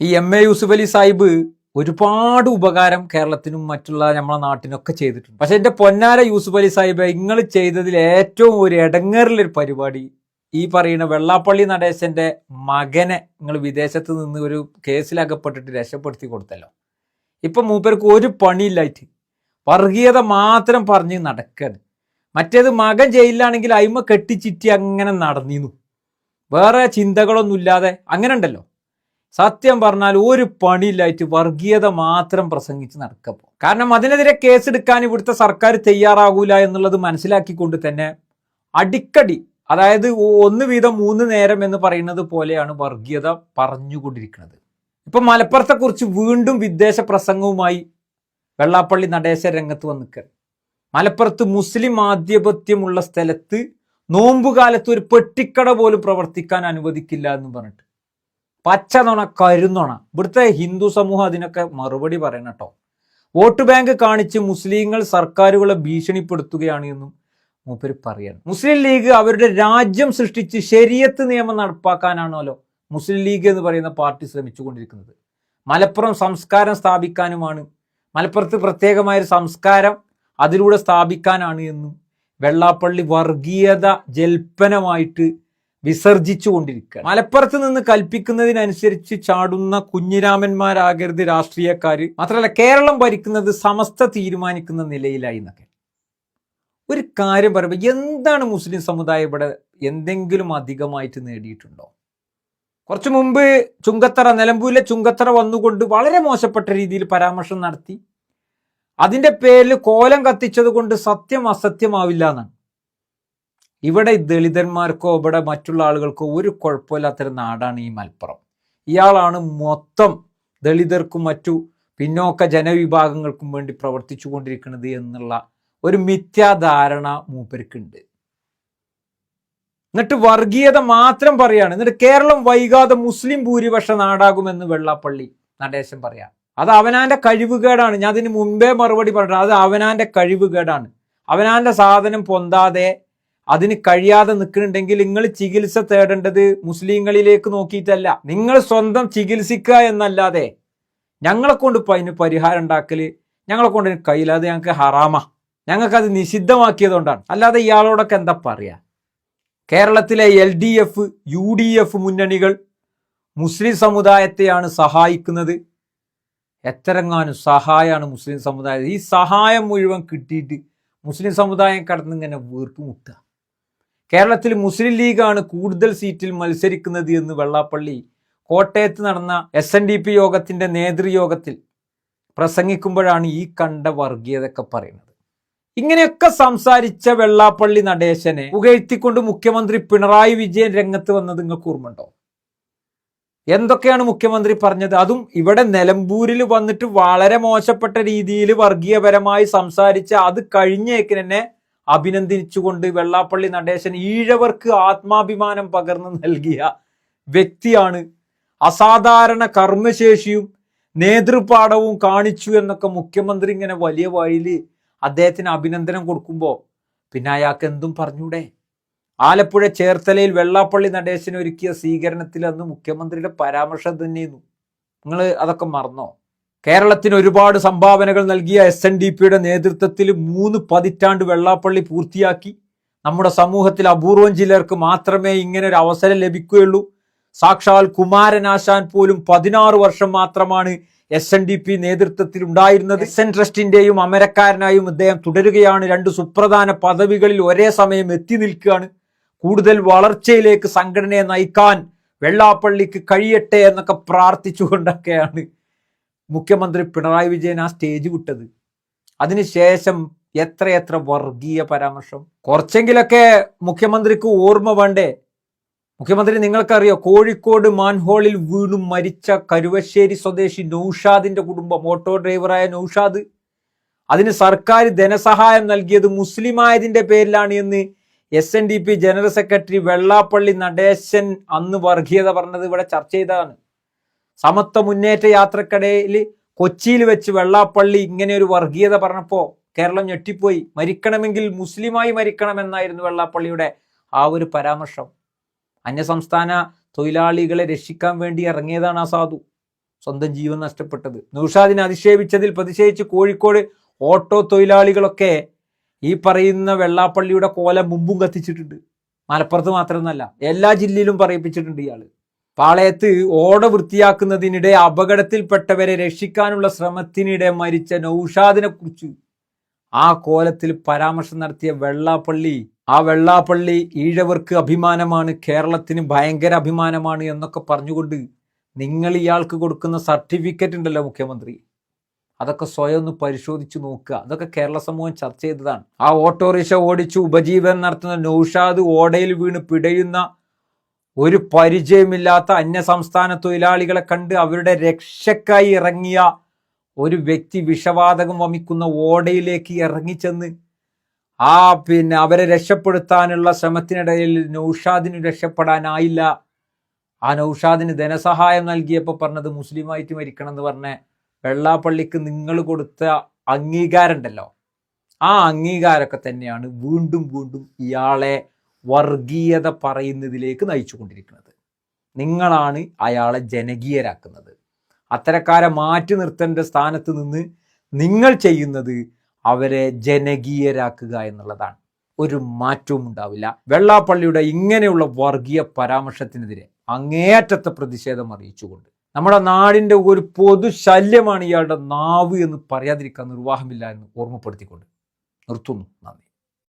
ഈ M A Yusuf Ali Sahib ഒരുപാട് ഉപകാരം കേരളത്തിനും മറ്റുള്ള നമ്മളെ നാട്ടിനൊക്കെ ചെയ്തിട്ടുണ്ട്. പക്ഷെ എന്റെ പൊന്നാര യൂസുഫ് അലി സാഹിബ് നിങ്ങൾ ചെയ്തതിൽ ഏറ്റവും ഒരു ഇടങ്ങേറിലൊരു പരിപാടി ഈ പറയുന്ന വെള്ളാപ്പള്ളി നടേശന്റെ മകനെ നിങ്ങൾ വിദേശത്ത് നിന്ന് ഒരു കേസിലകപ്പെട്ടിട്ട് രക്ഷപ്പെടുത്തി കൊടുത്തല്ലോ. ഇപ്പൊ മൂപ്പർക്ക് ഒരു പണിയില്ലായിട്ട് വർഗീയത മാത്രം പറഞ്ഞ് നടക്കരുത് മറ്റേത് മകൻ ജയിലിലാണെങ്കിൽ അയിമ കെട്ടിച്ചിറ്റി അങ്ങനെ നടന്നിരുന്നു വേറെ ചിന്തകളൊന്നും ഇല്ലാതെ അങ്ങനെ ഉണ്ടല്ലോ. സത്യം പറഞ്ഞാൽ ഒരു പണിയില്ലായിട്ട് വർഗീയത മാത്രം പ്രസംഗിച്ച് നടക്കപ്പോ കാരണം അതിനെതിരെ കേസെടുക്കാൻ ഇവിടുത്തെ സർക്കാർ തയ്യാറാകൂല എന്നുള്ളത് മനസ്സിലാക്കിക്കൊണ്ട് തന്നെ അടിക്കടി അതായത് ഒന്ന് വീതം മൂന്ന് നേരം എന്ന് പറയുന്നത് പോലെയാണ് വർഗീയത പറഞ്ഞുകൊണ്ടിരിക്കുന്നത്. ഇപ്പൊ മലപ്പുറത്തെ കുറിച്ച് വീണ്ടും വിദേശ പ്രസംഗവുമായി വെള്ളാപ്പള്ളി നടേശ രംഗത്ത് വന്നിക്ക മലപ്പുറത്ത് മുസ്ലിം ആധിപത്യമുള്ള സ്ഥലത്ത് നോമ്പുകാലത്ത് ഒരു പെട്ടിക്കട പോലും പ്രവർത്തിക്കാൻ അനുവദിക്കില്ല എന്ന് പറഞ്ഞിട്ട്. പച്ച നുണ കരുന്നൊണ. ഇവിടുത്തെ ഹിന്ദു സമൂഹം അതിനൊക്കെ മറുപടി പറയണം കേട്ടോ. വോട്ട് ബാങ്ക് കാണിച്ച് മുസ്ലിങ്ങൾ സർക്കാരുകളെ ഭീഷണിപ്പെടുത്തുകയാണ് എന്നും മൂപ്പര് പറയാണ്. മുസ്ലിം ലീഗ് അവരുടെ രാജ്യം സൃഷ്ടിച്ച് ശരിയത്ത് നിയമം നടപ്പാക്കാനാണല്ലോ മുസ്ലിം ലീഗ് എന്ന് പറയുന്ന പാർട്ടി ശ്രമിച്ചുകൊണ്ടിരിക്കുന്നത്. മലപ്പുറം സംസ്കാരം സ്ഥാപിക്കാനുമാണ്. മലപ്പുറത്ത് പ്രത്യേകമായൊരു സംസ്കാരം അതിലൂടെ സ്ഥാപിക്കാനാണ് എന്നും വെള്ളാപ്പള്ളി വർഗീയത ജൽപ്പനമായിട്ട് വിസർജിച്ചു കൊണ്ടിരിക്കുക മലപ്പുറത്ത് നിന്ന് കൽപ്പിക്കുന്നതിനനുസരിച്ച് ചാടുന്ന കുഞ്ഞിരാമന്മാരാകരുത് രാഷ്ട്രീയക്കാര്. മാത്രമല്ല കേരളം ഭരിക്കുന്നത് സമസ്ത തീരുമാനിക്കുന്ന നിലയിലായി എന്നൊക്കെ. ഒരു കാര്യം പറയുമ്പോൾ എന്താണ് മുസ്ലിം സമുദായം ഇവിടെ എന്തെങ്കിലും അധികമായിട്ട് നേടിയിട്ടുണ്ടോ? കുറച്ചു മുമ്പ് ചുങ്കത്തറ നിലമ്പൂരിലെ ചുങ്കത്തറ വന്നുകൊണ്ട് വളരെ മോശപ്പെട്ട രീതിയിൽ പരാമർശം നടത്തി. അതിന്റെ പേരിൽ കോലം കത്തിച്ചത് കൊണ്ട് സത്യം അസത്യമാവില്ല എന്നാണ്. ഇവിടെ ദളിതന്മാർക്കോ ഇവിടെ മറ്റുള്ള ആളുകൾക്കോ ഒരു കുഴപ്പമില്ലാത്തൊരു നാടാണ് ഈ മലപ്പുറം. ഇയാളാണ് മൊത്തം ദളിതർക്കും മറ്റു പിന്നോക്ക ജനവിഭാഗങ്ങൾക്കും വേണ്ടി പ്രവർത്തിച്ചു കൊണ്ടിരിക്കുന്നത് എന്നുള്ള ഒരു മിഥ്യാധാരണ മൂപ്പർക്കുണ്ട്. എന്നിട്ട് വർഗീയത മാത്രം പറയാണ്. എന്നിട്ട് കേരളം വൈകാതെ മുസ്ലിം ഭൂരിപക്ഷ നാടാകുമെന്ന് വെള്ളാപ്പള്ളി നടേശൻ പറയാം. അത് അവനാന്റെ കഴിവുകേടാണ്. ഞാൻ അതിന് മുമ്പേ മറുപടി പറഞ്ഞു അത് അവനാന്റെ കഴിവുകേടാണ്. അവനാന്റെ സാധനം പൊന്താതെ അതിന് കഴിയാതെ നിൽക്കുന്നുണ്ടെങ്കിൽ നിങ്ങൾ ചികിത്സ തേടേണ്ടത് മുസ്ലിങ്ങളിലേക്ക് നോക്കിയിട്ടല്ല. നിങ്ങൾ സ്വന്തം ചികിത്സിക്കുക എന്നല്ലാതെ ഞങ്ങളെ കൊണ്ട് അതിന് പരിഹാരം ഉണ്ടാക്കൽ ഞങ്ങളെ കൊണ്ട് കയ്യില്ലാതെ ഞങ്ങൾക്ക് ഹറാമ. ഞങ്ങൾക്കത് നിഷിദ്ധമാക്കിയതുകൊണ്ടാണ്. അല്ലാതെ ഇയാളോടൊക്കെ എന്താ പറയാ? കേരളത്തിലെ L D F U D F മുന്നണികൾ മുസ്ലിം സമുദായത്തെയാണ് സഹായിക്കുന്നത്. എത്രങ്ങാനും സഹായമാണ് മുസ്ലിം സമുദായം ഈ സഹായം മുഴുവൻ കിട്ടിയിട്ട് മുസ്ലിം സമുദായം കടന്നിങ്ങനെ വീർപ്പുമുട്ടുക കേരളത്തിൽ മുസ്ലിം ലീഗാണ് കൂടുതൽ സീറ്റിൽ മത്സരിക്കുന്നത് എന്ന് വെള്ളാപ്പള്ളി കോട്ടയത്ത് നടന്ന എസ് എൻ ഡി പി യോഗത്തിന്റെ നേതൃയോഗത്തിൽ പ്രസംഗിക്കുമ്പോഴാണ് ഈ കണ്ട വർഗീയതൊക്കെ പറയുന്നത്. ഇങ്ങനെയൊക്കെ സംസാരിച്ച വെള്ളാപ്പള്ളി നടേശനെ പുകഴ്ത്തിക്കൊണ്ട് മുഖ്യമന്ത്രി പിണറായി വിജയൻ രംഗത്ത് വന്നത് നിങ്ങൾക്ക് ഓർമ്മയുണ്ടോ? എന്തൊക്കെയാണ് മുഖ്യമന്ത്രി പറഞ്ഞത്? അതും ഇവിടെ നിലമ്പൂരിൽ വന്നിട്ട് വളരെ മോശപ്പെട്ട രീതിയിൽ വർഗീയപരമായി സംസാരിച്ച അത് കഴിഞ്ഞേക്കിന് അഭിനന്ദിച്ചുകൊണ്ട് വെള്ളാപ്പള്ളി നടേശൻ ഈഴവർക്ക് ആത്മാഭിമാനം പകർന്നു നൽകിയ വ്യക്തിയാണ്. അസാധാരണ കർമ്മശേഷിയും നേതൃപാഠവും കാണിച്ചു എന്നൊക്കെ മുഖ്യമന്ത്രി ഇങ്ങനെ വലിയ വഴിയിൽ അദ്ദേഹത്തിന് അഭിനന്ദനം കൊടുക്കുമ്പോൾ പിന്നെ അയാൾക്ക് എന്തും പറഞ്ഞൂടെ? ആലപ്പുഴ ചേർത്തലയിൽ വെള്ളാപ്പള്ളി നടേശൻ ഒരുക്കിയ സ്വീകരണത്തിൽ അന്ന് മുഖ്യമന്ത്രിയുടെ പരാമർശം തന്നെയായിരുന്നു. നിങ്ങൾ അതൊക്കെ മറന്നോ? കേരളത്തിന് ഒരുപാട് സംഭാവനകൾ നൽകിയ എസ് എൻ ഡി പിയുടെ നേതൃത്വത്തിൽ മൂന്ന് പതിറ്റാണ്ട് വെള്ളാപ്പള്ളി പൂർത്തിയാക്കി. നമ്മുടെ സമൂഹത്തിൽ അപൂർവം ചിലർക്ക് മാത്രമേ ഇങ്ങനെ ഒരു അവസരം ലഭിക്കുകയുള്ളൂ. സാക്ഷാൽ കുമാരനാശാൻ പോലും പതിനാറ് വർഷം മാത്രമാണ് എസ് എൻ ഡി പി നേതൃത്വത്തിൽ ഉണ്ടായിരുന്നത്. എസ് എൻ ട്രസ്റ്റിന്റെയും അമരക്കാരനായും അദ്ദേഹം തുടരുകയാണ്. രണ്ട് സുപ്രധാന പദവികളിൽ ഒരേ സമയം എത്തി നിൽക്കുകയാണ്. കൂടുതൽ വളർച്ചയിലേക്ക് സംഘടനയെ നയിക്കാൻ വെള്ളാപ്പള്ളിക്ക് കഴിയട്ടെ എന്നൊക്കെ പ്രാർത്ഥിച്ചുകൊണ്ടൊക്കെയാണ് മുഖ്യമന്ത്രി പിണറായി വിജയൻ ആ സ്റ്റേജ് വിട്ടത്. അതിനുശേഷം എത്രയെത്ര വർഗീയ പരാമർശം. കുറച്ചെങ്കിലൊക്കെ മുഖ്യമന്ത്രിക്ക് ഓർമ്മ വേണ്ടേ? മുഖ്യമന്ത്രി നിങ്ങൾക്കറിയോ കോഴിക്കോട് മാൻഹോളിൽ വീണു മരിച്ച കരുവശ്ശേരി സ്വദേശി നൌഷാദിന്റെ കുടുംബം ഓട്ടോ ഡ്രൈവറായ നൌഷാദ്. അതിന് സർക്കാർ ധനസഹായം നൽകിയത് മുസ്ലിം ആയതിന്റെ പേരിലാണ് എന്ന് S N D P general secretary Vellappally Natesan അന്ന് വർഗീയത പറഞ്ഞത് ഇവിടെ ചർച്ച ചെയ്തതാണ്. സമത്വ മുന്നേറ്റ യാത്രക്കിടയിൽ കൊച്ചിയിൽ വെച്ച് വെള്ളാപ്പള്ളി ഇങ്ങനെ ഒരു വർഗീയത പറഞ്ഞപ്പോൾ കേരളം ഞെട്ടിപ്പോയി. മരിക്കണമെങ്കിൽ മുസ്ലിമായി മരിക്കണമെന്നായിരുന്നു വെള്ളാപ്പള്ളിയുടെ ആ ഒരു പരാമർശം. അന്യസംസ്ഥാന തൊഴിലാളികളെ രക്ഷിക്കാൻ വേണ്ടി ഇറങ്ങിയതാണ് ആ സാധു. സ്വന്തം ജീവൻ നഷ്ടപ്പെട്ടത്. നൌഷാദിനെ അധിക്ഷേപിച്ചതിൽ പ്രതിഷേധിച്ച് കോഴിക്കോട് ഓട്ടോ തൊഴിലാളികളൊക്കെ ഈ പറയുന്ന വെള്ളാപ്പള്ളിയുടെ കോലം മുമ്പും കത്തിച്ചിട്ടുണ്ട്. മലപ്പുറത്ത് മാത്രമെന്നല്ല എല്ലാ ജില്ലയിലും പറയിപ്പിച്ചിട്ടുണ്ട് ഇയാൾ. പാളയത്ത് ഓട വൃത്തിയാക്കുന്നതിനിടെ അപകടത്തിൽപ്പെട്ടവരെ രക്ഷിക്കാനുള്ള ശ്രമത്തിനിടെ മരിച്ച നൌഷാദിനെ കുറിച്ച് ആ കോലത്തിൽ പരാമർശം നടത്തിയ വെള്ളാപ്പള്ളി. ആ വെള്ളാപ്പള്ളി ഈഴവർക്ക് അഭിമാനമാണ് കേരളത്തിന് ഭയങ്കര അഭിമാനമാണ് എന്നൊക്കെ പറഞ്ഞുകൊണ്ട് നിങ്ങൾ ഇയാൾക്ക് കൊടുക്കുന്ന സർട്ടിഫിക്കറ്റ് ഉണ്ടല്ലോ മുഖ്യമന്ത്രി. അതൊക്കെ സ്വയം ഒന്ന് പരിശോധിച്ച് നോക്കുക. അതൊക്കെ കേരള സമൂഹം ചർച്ച ചെയ്തതാണ്. ആ ഓട്ടോറിക്ഷ ഓടിച്ച് ഉപജീവനം നടത്തുന്ന നൌഷാദ് ഓടയിൽ വീണ് പിടയുന്ന ഒരു പരിചയമില്ലാത്ത അന്യസംസ്ഥാന തൊഴിലാളികളെ കണ്ട് അവരുടെ രക്ഷക്കായി ഇറങ്ങിയ ഒരു വ്യക്തി വിഷവാതകം വമിക്കുന്ന ഓടയിലേക്ക് ഇറങ്ങിച്ചെന്ന് ആ പിന്നെ അവരെ രക്ഷപ്പെടുത്താനുള്ള ശ്രമത്തിനിടയിൽ നൌഷാദിന് രക്ഷപ്പെടാനായില്ല. ആ നൌഷാദിന് ധനസഹായം നൽകിയപ്പോൾ പറഞ്ഞത് മുസ്ലിമായിട്ട് മരിക്കണം എന്ന് പറഞ്ഞ വെള്ളാപ്പള്ളിക്ക് നിങ്ങൾ കൊടുത്ത അംഗീകാരം ഉണ്ടല്ലോ ആ അംഗീകാരമൊക്കെ തന്നെയാണ് വീണ്ടും വീണ്ടും ഇയാളെ വർഗീയത പറയുന്നതിലേക്ക് നയിച്ചുകൊണ്ടിരിക്കുന്നത്. നിങ്ങളാണ് അയാളെ ജനകീയരാക്കുന്നത്. അത്തരക്കാരെ മാറ്റി നിർത്തേണ്ട സ്ഥാനത്ത് നിന്ന് നിങ്ങൾ ചെയ്യുന്നത് അവരെ ജനകീയരാക്കുക എന്നുള്ളതാണ്. ഒരു മാറ്റവും ഉണ്ടാവില്ല. വെള്ളാപ്പള്ളിയുടെ ഇങ്ങനെയുള്ള വർഗീയ പരാമർശത്തിനെതിരെ അങ്ങേയറ്റത്തെ പ്രതിഷേധം അറിയിച്ചുകൊണ്ട് നമ്മുടെ നാടിന്റെ ഒരു പൊതു ശല്യമാണ് ഇയാളുടെ നാവ് എന്ന് പറയാതിരിക്കാൻ നിർവാഹമില്ല എന്ന് ഓർമ്മപ്പെടുത്തിക്കൊണ്ട് നിർത്തുന്നു. നന്ദി.